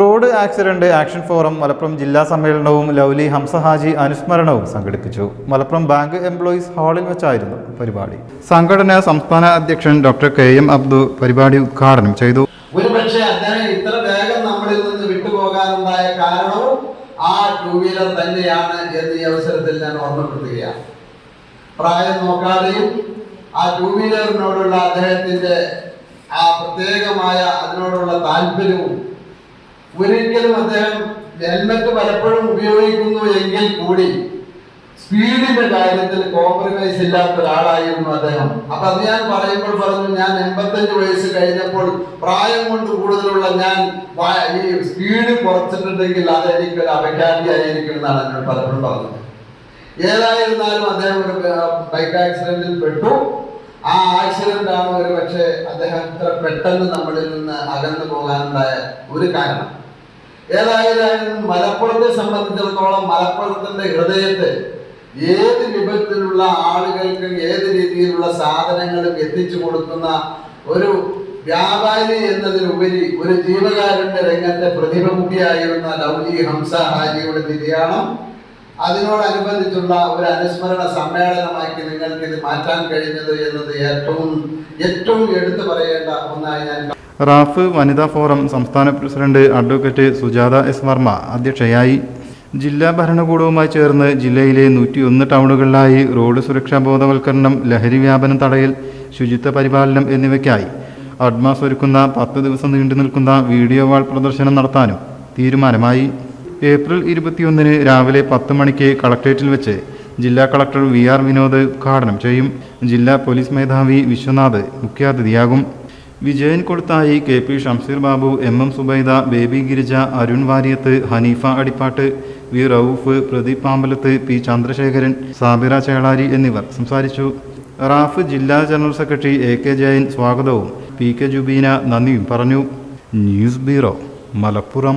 Road accident action forum Malappuram ജില്ലാ സമ്മേളനവും Lovely Hamsa Haji അനുസ്മരണവും സംഘടിപ്പിച്ചു. മലപ്പുറം ബാങ്ക് എംപ്ലോയീസ് ഹാളിൽ വെച്ചായിരുന്നു പരിപാടി. സംഘടന സംസ്ഥാന അധ്യക്ഷൻ ഡോക്ടർ കെ എം അബ്ദു പരിപാടി ഉദ്ഘാടനം ചെയ്തു. ഒരുപക്ഷെ അദ്ദേഹം ഇത്ര വേഗം നമ്മളിൽ നിന്ന് വിട്ടുപോകാനുണ്ടായ കാരണവും ആ ടൂ വീലർ തന്നെയാണ് എന്ന് ഈ അവസരത്തിൽ ഞാൻ ഓർമ്മപ്പെടുത്തുകയാണ്. പ്രായം നോക്കാതെയും ആ ടൂ വീലറിനോടുള്ള അദ്ദേഹത്തിന്റെ ആ പ്രത്യേകമായ അതിനോടുള്ള താല്പര്യവും ഒരിക്കലും അദ്ദേഹം ഹെൽമറ്റ് പലപ്പോഴും ഉപയോഗിക്കുന്നു എങ്കിൽ കൂടി സ്പീഡിന്റെ കാര്യത്തിൽ കോംപ്രമൈസ് ഇല്ലാത്ത ഒരാളായിരുന്നു അദ്ദേഹം. അപ്പൊ അത് ഞാൻ പറയുമ്പോൾ പറഞ്ഞു ഞാൻ എൺപത്തഞ്ച് വയസ്സ് കഴിഞ്ഞപ്പോൾ പ്രായം കൊണ്ട് കൂടുതലുള്ള ഞാൻ ഈ സ്പീഡ് കുറച്ചിട്ടുണ്ടെങ്കിൽ അത് എനിക്കൊരു അപഖ്യാതിയായിരിക്കും എന്നാണ് എന്നോട് പലപ്പോഴും പറഞ്ഞത്. ഏതായിരുന്നാലും അദ്ദേഹം ഒരു ബൈക്ക് ആക്സിഡന്റിൽ പെട്ടു. ആ ആക്സിഡന്റ് ആണ് ഒരു പക്ഷേ അദ്ദേഹം ഇത്ര പെട്ടെന്ന് നമ്മളിൽ നിന്ന് അകന്നു പോകാനുണ്ടായ ഒരു കാരണം. ഏതായാലും മലപ്പുറത്തെ സംബന്ധിച്ചിടത്തോളം മലപ്പുറത്തിന്റെ ഹൃദയത്തെ ഏത് വിഭത്തിലുള്ള ആളുകൾക്ക് ഏത് രീതിയിലുള്ള സാധനങ്ങളും എത്തിച്ചു കൊടുക്കുന്ന ഒരു വ്യാപാരി എന്നതിലുപരി ഒരു ജീവകാരുണ്യ രംഗത്തെ പ്രതിഭമുഖിയായിരുന്ന ലൗലി ഹംസ ഹാജിയുടെ നിര്യാണം അതിനോടനുബന്ധിച്ചുള്ള ഒരു അനുസ്മരണ സമ്മേളനമാക്കി നിങ്ങൾക്ക് ഇത് മാറ്റാൻ കഴിഞ്ഞത് എന്നത് ഏറ്റവും ഏറ്റവും എടുത്തു പറയേണ്ട ഒന്നായി ഞാൻ റാഫ് വനിതാ ഫോറം സംസ്ഥാന president advocate Sujatha S Varma അധ്യക്ഷയായി. ജില്ലാ ഭരണകൂടവുമായി ചേർന്ന് ജില്ലയിലെ നൂറ്റിയൊന്ന് ടൗണുകളിലായി റോഡ് സുരക്ഷാ ബോധവൽക്കരണം ലഹരി വ്യാപനം തടയൽ ശുചിത്വ പരിപാലനം എന്നിവയ്ക്കായി അഡ്മാസ് ഒരുക്കുന്ന പത്ത് ദിവസം നീണ്ടു നിൽക്കുന്ന വീഡിയോ വാൾ പ്രദർശനം നടത്താനും തീരുമാനമായി. ഏപ്രിൽ ഇരുപത്തിയൊന്നിന് രാവിലെ പത്ത് മണിക്ക് കളക്ട്രേറ്റിൽ വെച്ച് ജില്ലാ കളക്ടർ വി ആർ വിനോദ് ഉദ്ഘാടനം ചെയ്യും. ജില്ലാ പോലീസ് മേധാവി വിശ്വനാഥ് മുഖ്യാതിഥിയാകും. Vijayan Koduthayi K P Shamseer Babu M M Subaida Baby Girija Arun Varyath Haneefa Adippattu V Rauf Pradeep Pambalath P Chandrasekharan Sabira Chelari എന്നിവർ സംസാരിച്ചു. റാഫ് ജില്ലാ general secretary A K Jayan സ്വാഗതവും. P K Jubeena നന്ദിയും പറഞ്ഞു. News bureau Malappuram.